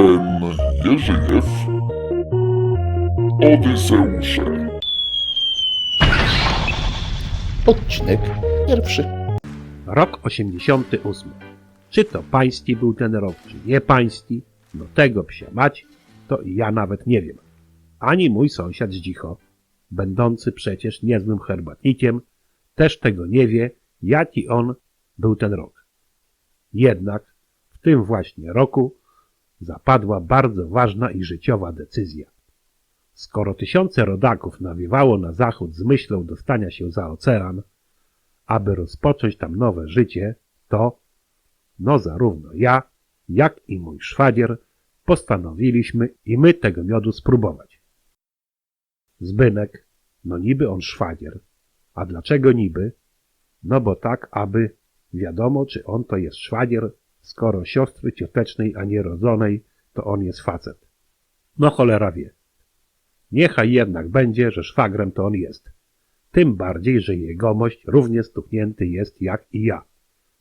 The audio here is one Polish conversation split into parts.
Ben Jerzyjew Odyseusze Odcinek pierwszy. Rok 88. Czy to pański był ten rok, czy nie pański? No tego psia mać, to i ja nawet nie wiem. Ani mój sąsiad Zdzicho, będący przecież niezłym herbatnikiem, też tego nie wie, jaki on był ten rok. Jednak w tym właśnie roku zapadła bardzo ważna i życiowa decyzja. Skoro tysiące rodaków nawiewało na zachód z myślą dostania się za ocean, aby rozpocząć tam nowe życie, to, no zarówno ja, jak i mój szwagier, postanowiliśmy i my tego miodu spróbować. Zbynek, no niby on szwagier. A dlaczego niby? No bo tak, aby wiadomo, czy on to jest szwagier, skoro siostry ciotecznej, a nie rodzonej, to on jest facet. No cholera wie. Niechaj jednak będzie, że szwagrem to on jest. Tym bardziej, że jegomość równie stuknięty jest jak i ja.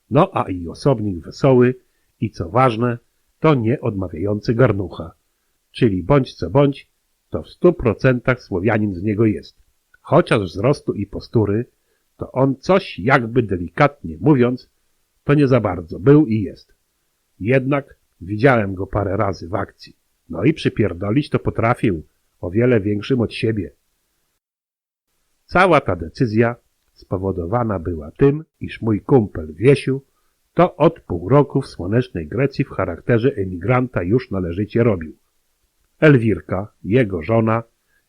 No a i osobnik wesoły i co ważne, to nie odmawiający garnucha. Czyli bądź co bądź, to w stu procentach Słowianin z niego jest. Chociaż wzrostu i postury, to on coś jakby delikatnie mówiąc, to nie za bardzo był i jest. Jednak widziałem go parę razy w akcji. No i przypierdolić to potrafił, o wiele większym od siebie. Cała ta decyzja spowodowana była tym, iż mój kumpel Wiesiu to od pół roku w słonecznej Grecji w charakterze emigranta już należycie robił. Elwirka, jego żona,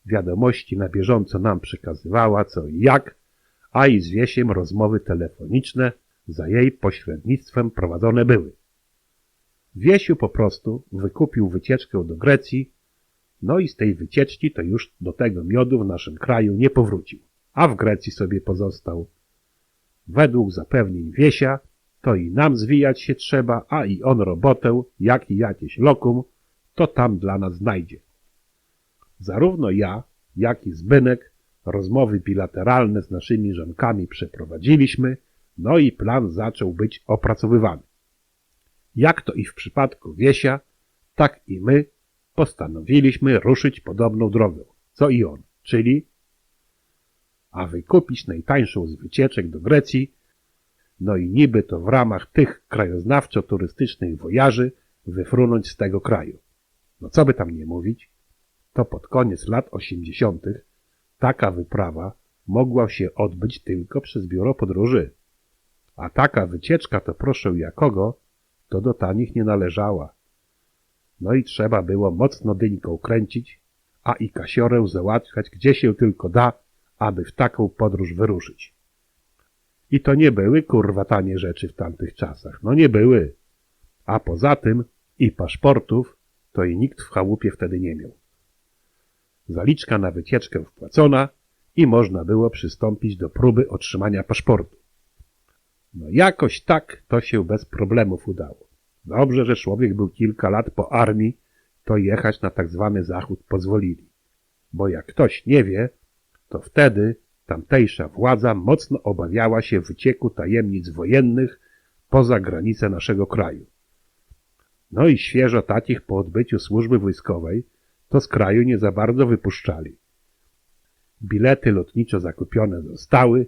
wiadomości na bieżąco nam przekazywała co i jak, a i z Wiesiem rozmowy telefoniczne za jej pośrednictwem prowadzone były. Wiesiu po prostu wykupił wycieczkę do Grecji, no i z tej wycieczki to już do tego miodu w naszym kraju nie powrócił, a w Grecji sobie pozostał. Według zapewnień Wiesia, to i nam zwijać się trzeba, a i on robotę, jak i jakieś lokum, to tam dla nas znajdzie. Zarówno ja, jak i Zbynek rozmowy bilateralne z naszymi żonkami przeprowadziliśmy, no i plan zaczął być opracowywany. Jak to i w przypadku Wiesia, tak i my postanowiliśmy ruszyć podobną drogą, co i on, czyli a wykupić najtańszą z wycieczek do Grecji, no i niby to w ramach tych krajoznawczo-turystycznych wojaży wyfrunąć z tego kraju. No co by tam nie mówić, to pod koniec lat 80. taka wyprawa mogła się odbyć tylko przez biuro podróży. A taka wycieczka to proszę jakogo, to do tanich nie należała. No i trzeba było mocno dyńką kręcić, a i kasiorę załatwiać gdzie się tylko da, aby w taką podróż wyruszyć. I to nie były kurwa tanie rzeczy w tamtych czasach. No nie były. A poza tym i paszportów to i nikt w chałupie wtedy nie miał. Zaliczka na wycieczkę wpłacona i można było przystąpić do próby otrzymania paszportu. No jakoś tak to się bez problemów udało. Dobrze, że człowiek był kilka lat po armii, to jechać na tak zwany zachód pozwolili. Bo jak ktoś nie wie, to wtedy tamtejsza władza mocno obawiała się wycieku tajemnic wojennych poza granice naszego kraju. No i świeżo takich po odbyciu służby wojskowej to z kraju nie za bardzo wypuszczali. Bilety lotniczo zakupione zostały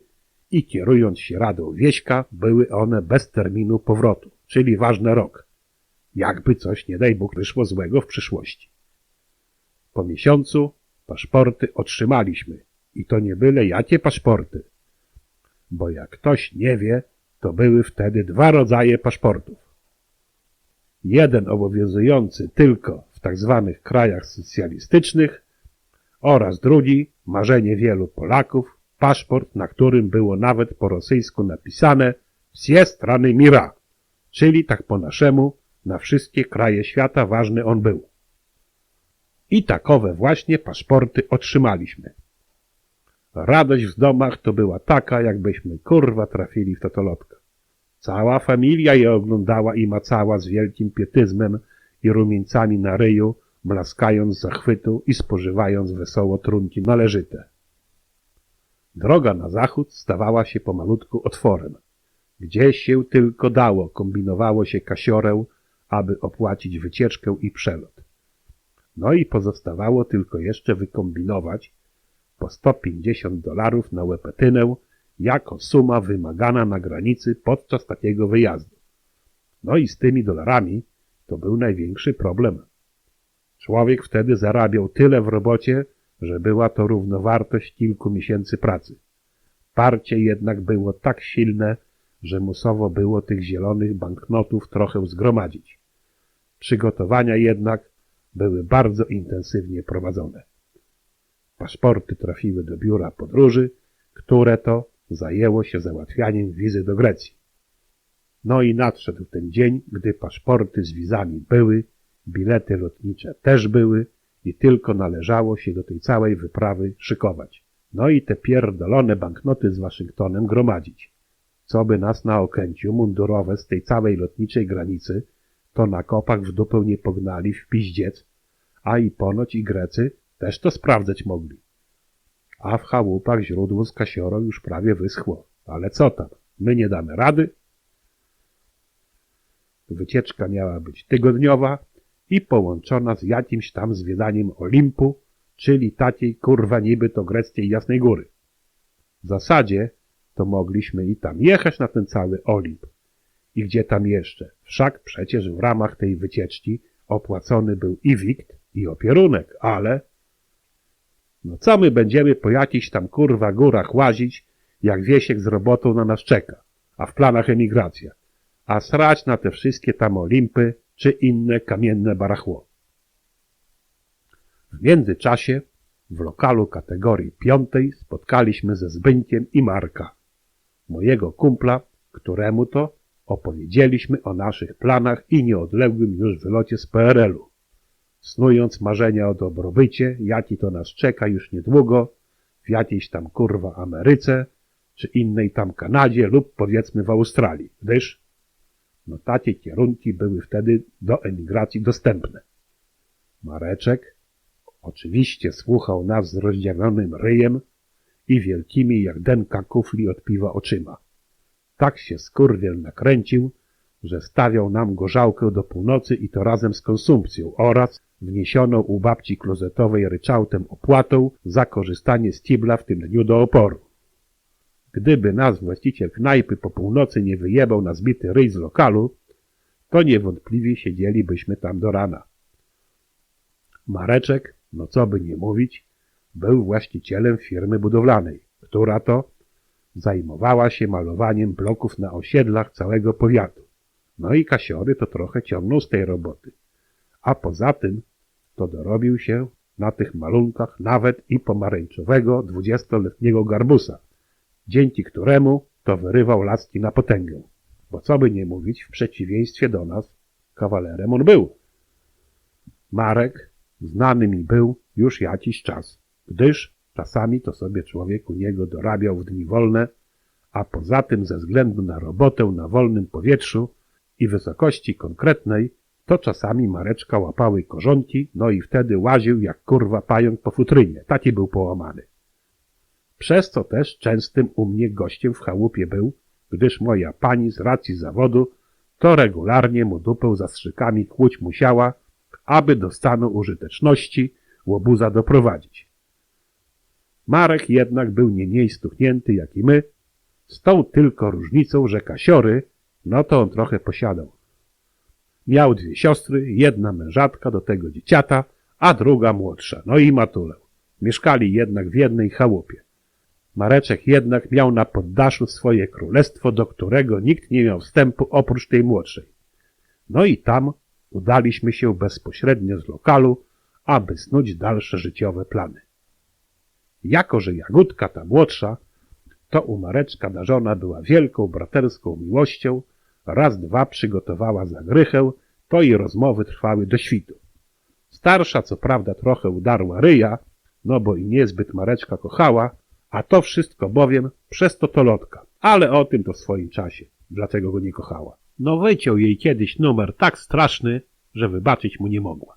i kierując się radą wieśka, były one bez terminu powrotu, czyli ważny rok. Jakby coś, nie daj Bóg, wyszło złego w przyszłości. Po miesiącu paszporty otrzymaliśmy i to nie byle jakie paszporty. Bo jak ktoś nie wie, to były wtedy dwa rodzaje paszportów. Jeden obowiązujący tylko w tak zwanych krajach socjalistycznych oraz drugi, marzenie wielu Polaków, paszport, na którym było nawet po rosyjsku napisane Wsie strony mira, czyli tak po naszemu na wszystkie kraje świata ważny on był. I takowe właśnie paszporty otrzymaliśmy. Radość w domach to była taka, jakbyśmy kurwa trafili w totolotka. Cała familia je oglądała i macała z wielkim pietyzmem i rumieńcami na ryju, blaskając zachwytu i spożywając wesoło trunki należyte. Droga na zachód stawała się pomalutku otworem. Gdzie się tylko dało, kombinowało się kasiorę, aby opłacić wycieczkę i przelot. No i pozostawało tylko jeszcze wykombinować po 150 dolarów na łepetynę jako suma wymagana na granicy podczas takiego wyjazdu. No i z tymi dolarami to był największy problem. Człowiek wtedy zarabiał tyle w robocie, że była to równowartość kilku miesięcy pracy. Parcie jednak było tak silne, że musowo było tych zielonych banknotów trochę zgromadzić. Przygotowania jednak były bardzo intensywnie prowadzone. Paszporty trafiły do biura podróży, które to zajęło się załatwianiem wizy do Grecji. No i nadszedł ten dzień, gdy paszporty z wizami były, bilety lotnicze też były i tylko należało się do tej całej wyprawy szykować. No i te pierdolone banknoty z Waszyngtonem gromadzić. Co by nas na Okęciu mundurowe z tej całej lotniczej granicy to na kopach w dupę nie pognali w piździec, a i ponoć i Grecy też to sprawdzać mogli. A w chałupach źródło z kasioro już prawie wyschło. Ale co tam, my nie damy rady? Wycieczka miała być tygodniowa i połączona z jakimś tam zwiedaniem Olimpu, czyli takiej kurwa niby to greckiej Jasnej Góry. W zasadzie to mogliśmy i tam jechać na ten cały Olimp. I gdzie tam jeszcze? Wszak przecież w ramach tej wycieczki opłacony był i wikt, i opierunek, ale... No co my będziemy po jakichś tam kurwa górach łazić, jak Wiesiek z robotą na nas czeka, a w planach emigracja, a srać na te wszystkie tam Olimpy czy inne kamienne barachło. W międzyczasie w lokalu kategorii piątej spotkaliśmy ze Zbyńkiem i Marka, mojego kumpla, któremu to opowiedzieliśmy o naszych planach i nieodległym już wylocie z PRL-u, snując marzenia o dobrobycie, jaki to nas czeka już niedługo w jakiejś tam kurwa Ameryce, czy innej tam Kanadzie lub powiedzmy w Australii, gdyż no takie kierunki były wtedy do emigracji dostępne. Mareczek oczywiście słuchał nas z rozdziawionym ryjem i wielkimi jak denka kufli od piwa oczyma. Tak się skurwiel nakręcił, że stawiał nam gorzałkę do północy i to razem z konsumpcją oraz wniesioną u babci klozetowej ryczałtem opłatą za korzystanie z kibla w tym dniu do oporu. Gdyby nas właściciel knajpy po północy nie wyjebał na zbity ryj z lokalu, to niewątpliwie siedzielibyśmy tam do rana. Mareczek, no co by nie mówić, był właścicielem firmy budowlanej, która to zajmowała się malowaniem bloków na osiedlach całego powiatu. No i kasiory to trochę ciągnął z tej roboty. A poza tym to dorobił się na tych malunkach nawet i pomarańczowego dwudziestoletniego garbusa, dzięki któremu to wyrywał laski na potęgę. Bo co by nie mówić, w przeciwieństwie do nas, kawalerem on był. Marek znany mi był już jakiś czas, gdyż czasami to sobie człowiek u niego dorabiał w dni wolne, a poza tym ze względu na robotę na wolnym powietrzu i wysokości konkretnej, to czasami Mareczka łapały korzonki, no i wtedy łaził jak kurwa pająk po futrynie. Taki był połamany. Przez co też częstym u mnie gościem w chałupie był, gdyż moja pani z racji zawodu to regularnie mu dupę zastrzykami kłuć musiała, aby do stanu użyteczności łobuza doprowadzić. Marek jednak był nie mniej stuchnięty jak i my, z tą tylko różnicą, że kasiory, no to on trochę posiadał. Miał dwie siostry, jedna mężatka do tego dzieciata, a druga młodsza, no i matulę. Mieszkali jednak w jednej chałupie. Mareczek jednak miał na poddaszu swoje królestwo, do którego nikt nie miał wstępu oprócz tej młodszej. No i tam udaliśmy się bezpośrednio z lokalu, aby snuć dalsze życiowe plany. Jako, że Jagódka ta młodsza, to u Mareczka darzona była wielką braterską miłością, raz dwa przygotowała zagrychę, to i rozmowy trwały do świtu. Starsza co prawda trochę udarła ryja, no bo i niezbyt Mareczka kochała, a to wszystko bowiem przez to to lotka. Ale o tym to w swoim czasie, dlatego go nie kochała. No wyciął jej kiedyś numer tak straszny, że wybaczyć mu nie mogła.